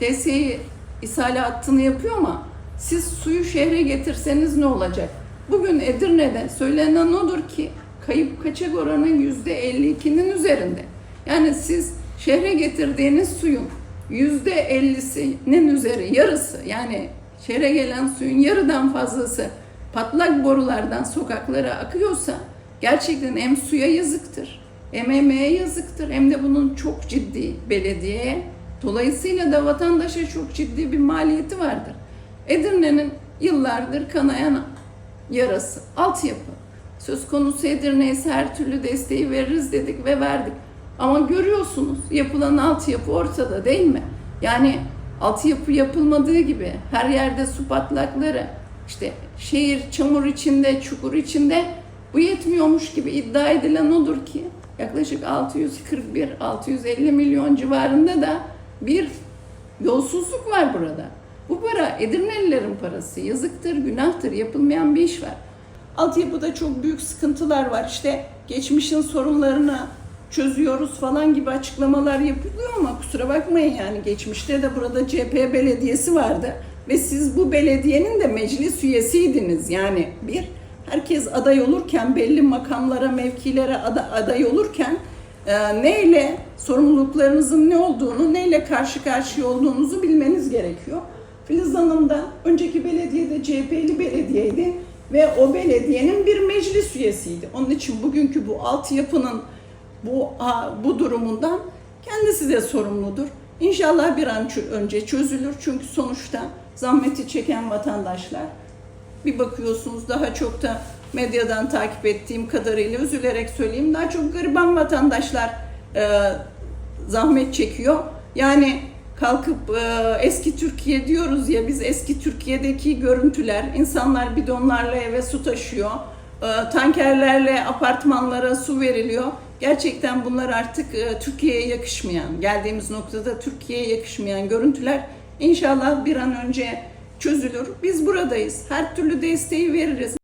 DSİ ishale hattını yapıyor ama siz suyu şehre getirseniz ne olacak? Bugün Edirne'de söylenen odur ki kayıp kaçak oranı yüzde 52'nin üzerinde. Yani siz şehre getirdiğiniz suyun yüzde 50'sinin üzeri, yarısı yani şehre gelen suyun yarıdan fazlası patlak borulardan sokaklara akıyorsa gerçekten hem suya yazıktır, hem emeğe yazıktır hem de bunun çok ciddi belediyeye Dolayısıyla da vatandaşa çok ciddi bir maliyeti vardır. Edirne'nin yıllardır kanayan yarası, altyapı. Söz konusu Edirne ise her türlü desteği veririz dedik ve verdik. Ama görüyorsunuz yapılan altyapı ortada değil mi? Yani altyapı yapılmadığı gibi her yerde su patlakları, işte şehir çamur içinde, çukur içinde bu yetmiyormuş gibi iddia edilen odur ki yaklaşık 641-650 milyon civarında da bir yolsuzluk var burada. Bu para Edirnelilerin parası. Yazıktır, günahtır. Yapılmayan bir iş var. Altyapıda çok büyük sıkıntılar var. İşte geçmişin sorunlarını çözüyoruz falan gibi açıklamalar yapılıyor ama kusura bakmayın yani geçmişte de burada CHP belediyesi vardı ve siz bu belediyenin de meclis üyesiydiniz. Yani bir herkes aday olurken belli makamlara, mevkilere ada- aday olurken e, neyle sorumluluklarınızın ne olduğunu, neyle karşı karşıya olduğunuzu bilmeniz gerekiyor. Filiz Hanım da önceki belediyede CHP'li belediyeydi ve o belediyenin bir meclis üyesiydi. Onun için bugünkü bu altyapının bu bu durumundan kendisi de sorumludur. İnşallah bir an önce çözülür çünkü sonuçta zahmeti çeken vatandaşlar bir bakıyorsunuz daha çok da medyadan takip ettiğim kadarıyla üzülerek söyleyeyim daha çok gariban vatandaşlar e, zahmet çekiyor. Yani kalkıp e, eski Türkiye diyoruz ya biz eski Türkiye'deki görüntüler insanlar bidonlarla eve su taşıyor. e, tankerlerle apartmanlara su veriliyor. Gerçekten bunlar artık e, Türkiye'ye yakışmayan, geldiğimiz noktada Türkiye'ye yakışmayan görüntüler. İnşallah bir an önce çözülür. Biz buradayız. Her türlü desteği veririz.